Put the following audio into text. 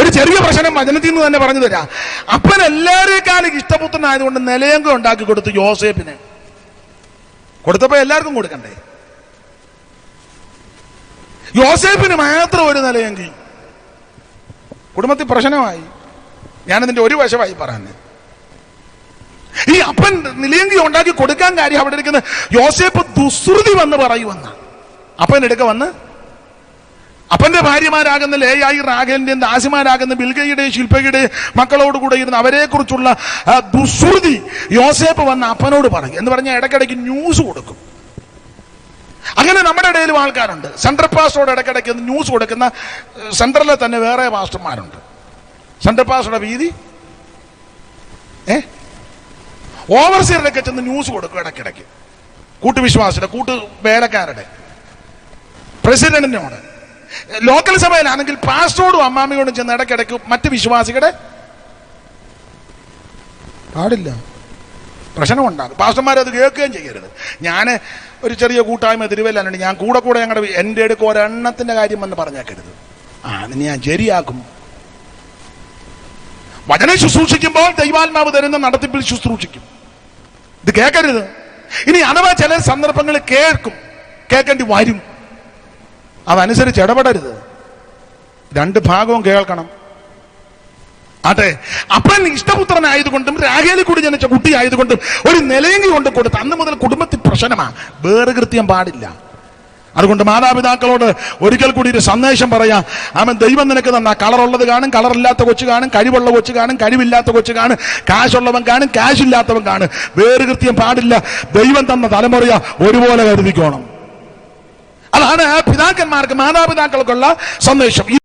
ഒരു ചെറിയ പ്രശ്നം വചനത്തിൽ നിന്ന് തന്നെ പറഞ്ഞു തരാം. അപ്പൻ എല്ലാവരെക്കാളും ഇഷ്ടപുത്രനായതുകൊണ്ട് നിലയങ്ക ഉണ്ടാക്കി കൊടുത്തു യോസേപ്പിന് കൊടുത്തപ്പോ എല്ലാവർക്കും കൊടുക്കണ്ടേ? യോസേപ്പിന് മാത്രം ഒരു നിലയെങ്കിൽ കുടുംബത്തിൽ പ്രശ്നമായി. ഞാനതിന്റെ ഒരു വശമായി പറയുന്നത് ഈ അപ്പൻ നിലയെങ്കി ഉണ്ടാക്കി കൊടുക്കാൻ കാര്യം അവിടെ ഇരിക്കുന്ന യോസേപ്പ് ദുസ്രുതി വന്ന് പറയുമെന്ന. അപ്പൻ എടുക്ക വന്ന് അപ്പന്റെ ഭാര്യമാരാകുന്ന ലേയായി റാഖലിന്റെയും ദാസിമാരാകുന്ന ബിൽഗയുടെ ശില്പയുടെ മക്കളോട് കൂടെ ഇരുന്ന് അവരെ കുറിച്ചുള്ള ദുശ്രുതി യോസേപ്പ് വന്ന അപ്പനോട് പറഞ്ഞു. എന്ന് പറഞ്ഞാൽ ഇടയ്ക്കിടയ്ക്ക് ന്യൂസ് കൊടുക്കും. അങ്ങനെ നമ്മുടെ ഇടയിലും ആൾക്കാരുണ്ട്. സെൻട്രൽ പാസ്റ്ററോട് ഇടയ്ക്കിടയ്ക്ക് ന്യൂസ് കൊടുക്കുന്ന സെൻട്രലിലെ തന്നെ വേറെ പാസ്റ്റർമാരുണ്ട്. സെൻട്രൽ പാസ്റ്ററുടെ വീതി? ഏ? ഓവർസീറിലൊക്കെ ചെന്ന് ന്യൂസ് കൊടുക്കും ഇടയ്ക്കിടയ്ക്ക്. കൂട്ടുവിശ്വാസിയുടെ കൂട്ടു വേലക്കാരുടെ പ്രസിഡന്റിനോട്. ലോക്കൽ സഭയിലാണെങ്കിൽ പാസ്റ്ററോടും അമ്മാമ്മയോടും ചെന്ന് ഇടയ്ക്കിടയ്ക്ക് മറ്റ് വിശ്വാസികളുടെ പാടില്ല. പ്രശ്നമുണ്ടാകും. പാസ്റ്റർമാരത് കേൾക്കുകയും ചെയ്യരുത്. ഞാൻ ഒരു ചെറിയ കൂട്ടായ്മ തിരുവല്ലാണ്ട് ഞാൻ കൂടെ കൂടെ ഞങ്ങളുടെ എന്റെ അടുക്ക് ഒരെണ്ണത്തിന്റെ കാര്യം വന്ന് പറഞ്ഞേക്കരുത്. ആ അതിന് ഞാൻ ശരിയാക്കും. വചനം ശുശ്രൂഷിക്കുമ്പോൾ ദൈവാത്മാവ് തരുന്ന നടത്തിപ്പിൽ ശുശ്രൂഷിക്കും. ഇത് കേൾക്കരുത്. ഇനി അഥവാ ചില സന്ദർഭങ്ങൾ കേൾക്കും. കേൾക്കേണ്ടി വരും. അതനുസരിച്ച് ഇടപെടരുത്. രണ്ട് ഭാഗവും കേൾക്കണം. അതെ. അപ്പൻ ഇഷ്ടപുത്രനായതുകൊണ്ടും രാഗേലി കൂടി ജനിച്ച കുട്ടി കുട്ടിയായതുകൊണ്ടും ഒരു നിലയെങ്കി കൊണ്ട് കൊടുത്ത് അന്ന് മുതൽ കുടുംബത്തിൽ പ്രശ്നമാ. വേറെ കൃത്യം പാടില്ല. അതുകൊണ്ട് മാതാപിതാക്കളോട് ഒരിക്കൽ കൂടി ഒരു സന്ദേശം പറയാം. അവൻ ദൈവം നിനക്ക് തന്ന. കളറുള്ളത് കാണും കളറില്ലാത്ത കൊച്ചു കാണും കഴിവുള്ള കൊച്ചു കാണും കഴിവില്ലാത്ത കൊച്ചു കാണും കാശുള്ളവൻ കാണും കാശില്ലാത്തവൻ കാണും. വേറെ കൃത്യം പാടില്ല. ദൈവം തന്ന തലമുറയ ഒരുപോലെ കരുതിക്കോണം. അതാണ് പിതാക്കന്മാർക്ക് മാതാപിതാക്കൾക്കുള്ള സന്ദേശം.